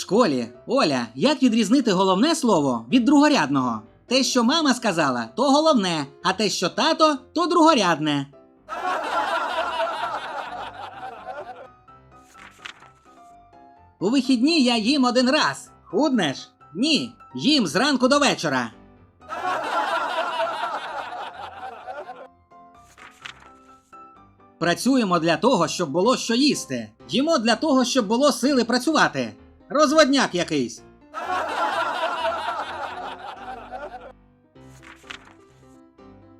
школі, Оля, як відрізнити головне слово від другорядного? Те, що мама сказала, то головне, а те, що тато, то другорядне. У вихідні я їм один раз. Худнеш? Ні. Їм зранку до вечора. Працюємо для того, щоб було що їсти. Їмо для того, щоб було сили працювати. Розводняк якийсь.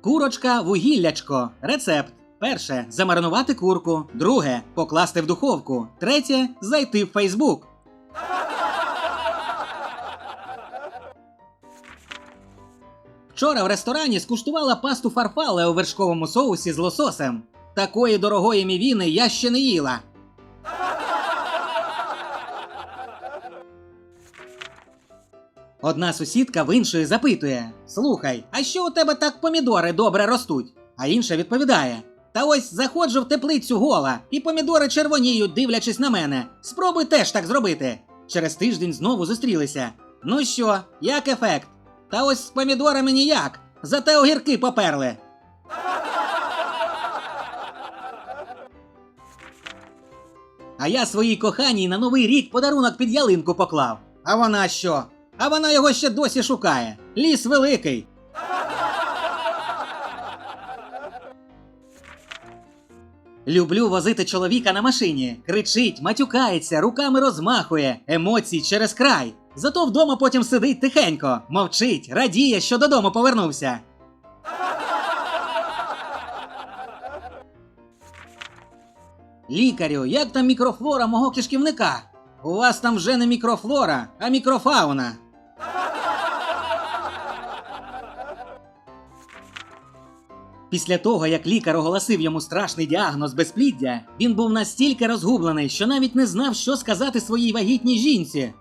Курочка вугіллячко. Рецепт. Перше замаринувати курку. Друге покласти в духовку. Третє зайти в Фейсбук. Вчора в ресторані скуштувала пасту фарфале у вершковому соусі з лососем. Такої дорогої мівіни я ще не їла. Одна сусідка в іншої запитує: Слухай, а що у тебе так помідори добре ростуть? А інша відповідає: Та ось заходжу в теплицю гола, і помідори червоніють, дивлячись на мене. Спробуй теж так зробити. Через тиждень знову зустрілися. Ну що, як ефект? Та ось з помідорами ніяк, зате огірки поперли. А я своїй коханій на новий рік подарунок під ялинку поклав. А вона що? А вона його ще досі шукає. Ліс великий. Люблю возити чоловіка на машині. Кричить, матюкається, руками розмахує, емоцій через край. Зато вдома потім сидить тихенько, мовчить, радіє, що додому повернувся. Лікарю, як там мікрофлора мого кишківника? У вас там вже не мікрофлора, а мікрофауна. Після того, як лікар оголосив йому страшний діагноз безпліддя, він був настільки розгублений, що навіть не знав, що сказати своїй вагітній жінці.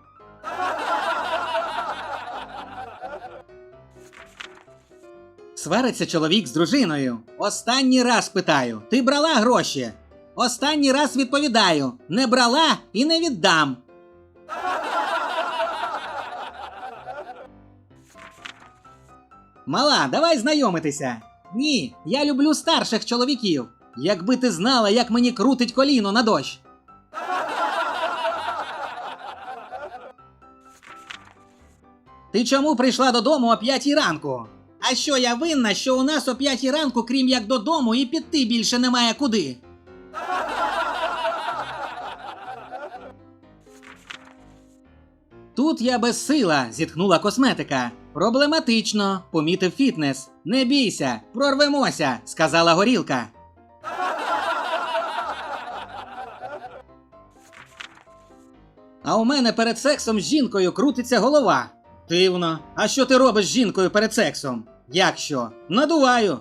Свариться чоловік з дружиною. Останній раз питаю: ти брала гроші? Останній раз відповідаю: не брала і не віддам. Мала, давай знайомитися. Ні, я люблю старших чоловіків. Якби ти знала, як мені крутить коліно на дощ. Ти чому прийшла додому о п'ятій ранку? А що я винна, що у нас о п'ятій ранку, крім як додому, і піти більше немає куди? Тут я безсила, зітхнула косметика. Проблематично, помітив фітнес. Не бійся, прорвемося, сказала горілка. А у мене перед сексом з жінкою крутиться голова. Дивно. А що ти робиш з жінкою перед сексом? Як що? Надуваю.